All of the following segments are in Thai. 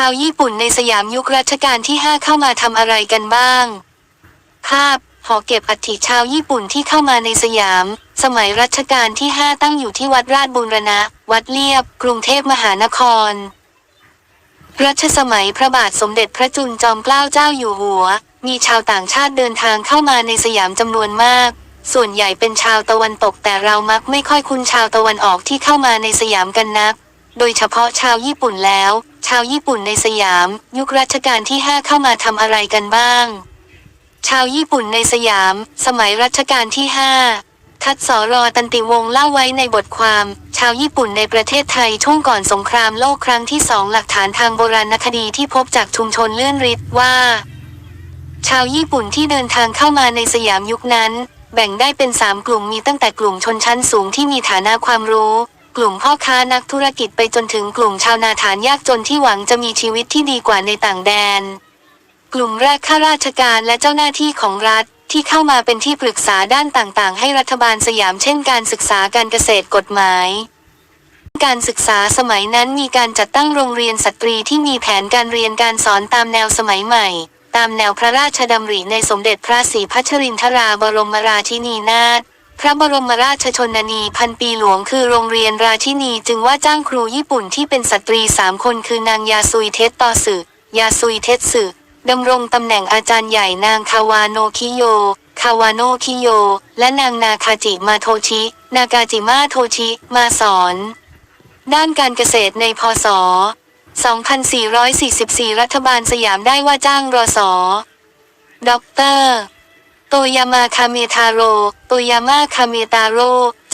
ชาวญี่ปุ่นในสยามยุครัชกาลที่ 5 เข้ามาทำอะไรกันบ้าง ภาพหอเก็บอัฐิชาวญี่ปุ่นที่เข้ามาในสยาม สมัยรัชกาลที่ 5 ตั้งอยู่ที่วัดราชบูรณะ วัดเลียบ กรุงเทพมหานคร รัชสมัยพระบาทสมเด็จพระจุลจอมเกล้าเจ้าอยู่หัว มีชาวต่างชาติเดินทางเข้ามาในสยามจำนวนมาก ส่วนใหญ่เป็นชาวตะวันตกแต่เรามักไม่ค่อยคุ้นชาวตะวันออกที่เข้ามาในสยามกันนัก โดยเฉพาะชาวญี่ปุ่นแล้ว ชาวญี่ปุ่นในสยาม ยุครัชกาลที่ 5 เข้ามาทำอะไรกันบ้าง ชาวญี่ปุ่นในสยาม สมัยรัชกาลที่ 5 ทัดสอรอตันติวงศ์เล่าไว้ในบทความ ชาวญี่ปุ่นในประเทศไทยช่วงก่อนสงครามโลกครั้งที่สองหลักฐานทางโบราณคดีที่พบจากชุมชนเลื่อนริดว่า ชาวญี่ปุ่นที่เดินทางเข้ามาในสยามยุคนั้น แบ่งได้เป็นสามกลุ่มมีตั้งแต่กลุ่มชนชั้นสูงที่มีฐานะความรู้ กลุ่มพ่อค้านักธุรกิจไปจนถึงกลุ่มชาวนาฐานยากจนที่หวังจะมีชีวิตที่ดีกว่าในต่างแดน กลุ่มแรกข้าราชการและเจ้าหน้าที่ของรัฐที่เข้ามาเป็นที่ปรึกษาด้านต่างๆ ให้รัฐบาลสยามเช่นการศึกษาการเกษตรกฎหมาย การศึกษาสมัยนั้นมีการจัดตั้งโรงเรียนสตรีที่มีแผนการเรียนการสอนตามแนวสมัยใหม่ ตามแนวพระราชดำริในสมเด็จพระศรีพัชรินทราบรมราชินีนาถ พระบรมราชชนนีพันปีหลวงคือโรงเรียนราชินีจึงว่าจ้างครูญี่ปุ่นที่เป็นสตรีสามคนคือนางยาซุยเทสตอสึยาซุยเทสสึดำรงตำแหน่งอาจารย์ใหญ่นางคาวาโนคิโย คาวาโนคิโย และนางนาคาจิมาโทชิ นากาจิมาโทชิ มาสอน ด้านการเกษตรในพศ 2444 รัฐบาลสยามได้ว่าจ้างรอสด็อกเตอร์ โตยามาคาเมทาโรโตยามาคาเมตาโร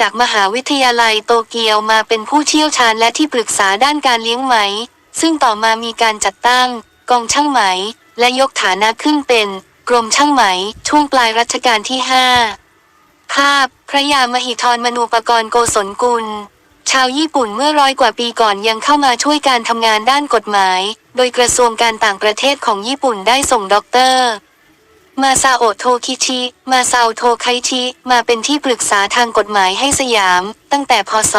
จากมหาวิทยาลัยโตเกียวมาเป็นผู้เชี่ยวชาญและที่ปรึกษาด้านการเลี้ยงไหม ซึ่งต่อมามีการจัดตั้ง กองช่างไหม และยกฐานะขึ้นเป็น กรมช่างไหม ช่วงปลายรัชกาลที่ 5 ภาพ พระยามหิธรมนูปกรณ์โกศลกุล ชาวญี่ปุ่นเมื่อร้อยกว่าปีก่อนยังเข้ามาช่วยการทำงานด้านกฎหมาย โดยกระทรวงการต่างประเทศของญี่ปุ่นได้ส่งด็อกเตอร์ มาซาโอะโทคิชิ มาซาโอโทไคชิ มาเป็นที่ปรึกษาทางกฎหมายให้สยาม ตั้งแต่พศ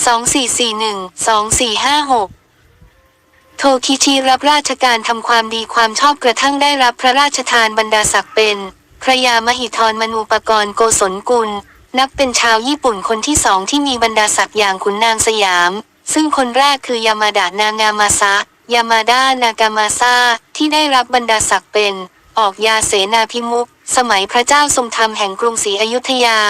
2441-2456โทคิชิรับราชการทำความดีความชอบกระทั่งได้รับพระราชทานบรรดาศักดิ์เป็น พระยามหิธรมนูปกรณ์โกศลกุล นับเป็นชาวญี่ปุ่นคนที่สองที่มีบรรดาศักดิ์อย่างขุนนางสยาม ซึ่งคนแรกคือยามาดะนางามาซะยามาดานากามาซาที่ได้รับบรรดาศักดิ์เป็น ออกยาเสนาพิมุขสมัยพระเจ้าทรงธรรมแห่งกรุงศรีอยุธยา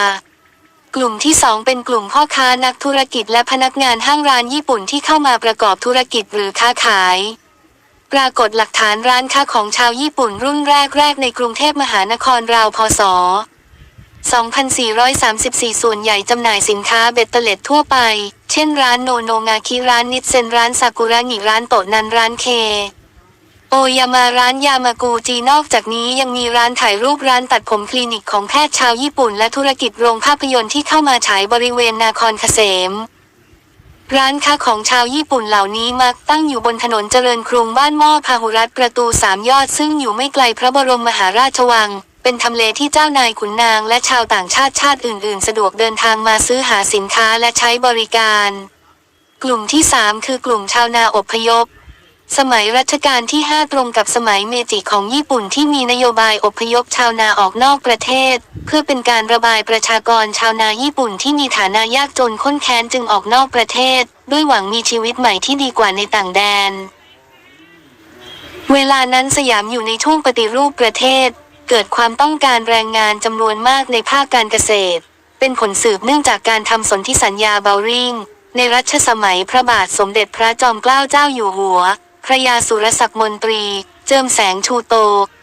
กลุ่มที่สองเป็นกลุ่มพ่อค้านักธุรกิจและพนักงานห้างร้านญี่ปุ่นที่เข้ามาประกอบธุรกิจหรือค้าขาย ปรากฏหลักฐานร้านค้าของชาวญี่ปุ่นรุ่นแรกๆในกรุงเทพมหานครราวพศ2434 ส่วนใหญ่จำหน่ายสินค้าเบ็ดเตล็ดทั่วไป เช่นร้านโนโนงาคิร้านนิดเซนร้านซากุระงิร้านโตนันร้านเค โอยามาร้านยามากูจีนอกจากนี้ยังมีร้านถ่ายรูปร้านตัดผมคลินิกของแพทย์ชาวญี่ปุ่นและธุรกิจโรงภาพยนตร์ที่เข้ามาฉายบริเวณนาครเกษม ร้านค้าของชาวญี่ปุ่นเหล่านี้มักตั้งอยู่บนถนนเจริญกรุงบ้านหม้อพาหุรัตประตูสามยอดซึ่งอยู่ไม่ไกลพระบรมมหาราชวัง เป็นทำเลที่เจ้านายขุนนางและชาวต่างชาติชาติอื่น ๆ สะดวกเดินทางมาซื้อหาสินค้าและใช้บริการ กลุ่มที่ 3 คือกลุ่มชาวนาอพยพ สมัยรัชกาลที่ 5 ตรงกับสมัยเมจิของญี่ปุ่นที่มีนโยบายอพยพชาวนาออกนอกประเทศ เพื่อเป็นการระบายประชากรชาวนาญี่ปุ่นที่มีฐานะยากจนข้นแค้นจึงออกนอกประเทศ ด้วยหวังมีชีวิตใหม่ที่ดีกว่าในต่างแดน เวลานั้นสยามอยู่ในช่วงปฏิรูปประเทศ เกิดความต้องการแรงงานจำนวนมากในภาคการเกษตร เป็นผลสืบเนื่องจากการทำสนธิสัญญาเบลริงในรัชสมัยพระบาทสมเด็จพระจอมเกล้าเจ้าอยู่หัว พระยาสุรศักดิ์มนตรี เจิมแสงชูโต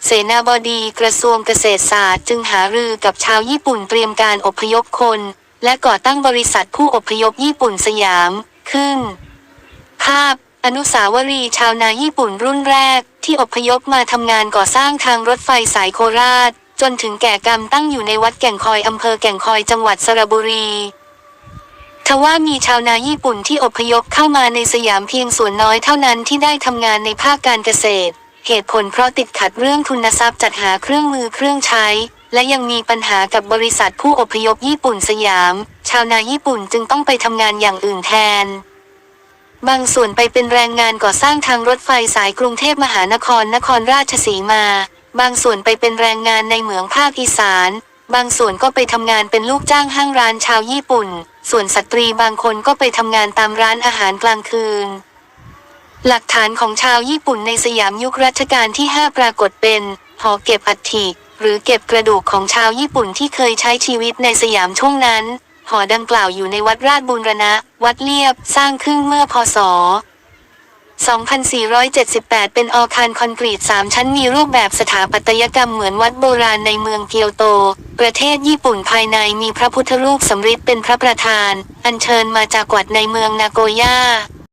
เสนาบดีกระทรวงเกษตรศาสตร์จึงหารือกับชาวญี่ปุ่นเตรียมการอพยพคน และก่อตั้งบริษัทผู้อพยพญี่ปุ่นสยาม ขึ้น ภาพ อนุสาวรีย์ชาวนาญี่ปุ่นรุ่นแรก ที่อพยพมาทำงานก่อสร้างทางรถไฟสายโคราช จนถึงแก่กรรมตั้งอยู่ในวัดแก่งคอยอำเภอแก่งคอยจังหวัดสระบุรี ทว่ามีชาวนาญี่ปุ่นที่อพยพเข้ามาในสยามเพียงส่วนน้อยเท่านั้นที่ได้ทำงานในภาคการเกษตร เหตุผลเพราะติดขัดเรื่องทุนทรัพย์จัดหาเครื่องมือเครื่องใช้ และยังมีปัญหากับบริษัทผู้อพยพญี่ปุ่นสยาม ชาวนาญี่ปุ่นจึงต้องไปทำงานอย่างอื่นแทน บางส่วนไปเป็นแรงงานก่อสร้างทางรถไฟสายกรุงเทพมหานครนครราชสีมา บางส่วนไปเป็นแรงงานในเหมืองภาคอีสาน บางส่วนก็ไปทำงานเป็นลูกจ้างห้างร้านชาวญี่ปุ่น ส่วนสตรีบางคนก็ไปทำงานตามร้านอาหารกลางคืน หลักฐานของชาวญี่ปุ่นในสยามยุครัชกาลที่ 5 ปรากฏเป็นหอเก็บอัฐิหรือเก็บกระดูกของชาวญี่ปุ่นที่เคยใช้ชีวิตในสยามช่วงนั้น หอดังกล่าวอยู่ในวัดราชบุรณะ วัดเลียบ สร้างขึ้นเมื่อพศ 2478 เป็นอาคารคอนกรีต 3 ชั้นมีรูปแบบสถาปัตยกรรมเหมือนวัดโบราณในเมืองเกียวโต ประเทศญี่ปุ่นภายในมีพระพุทธรูปสำริดเป็นพระประธาน อัญเชิญมาจากวัดในเมืองนาโกย่า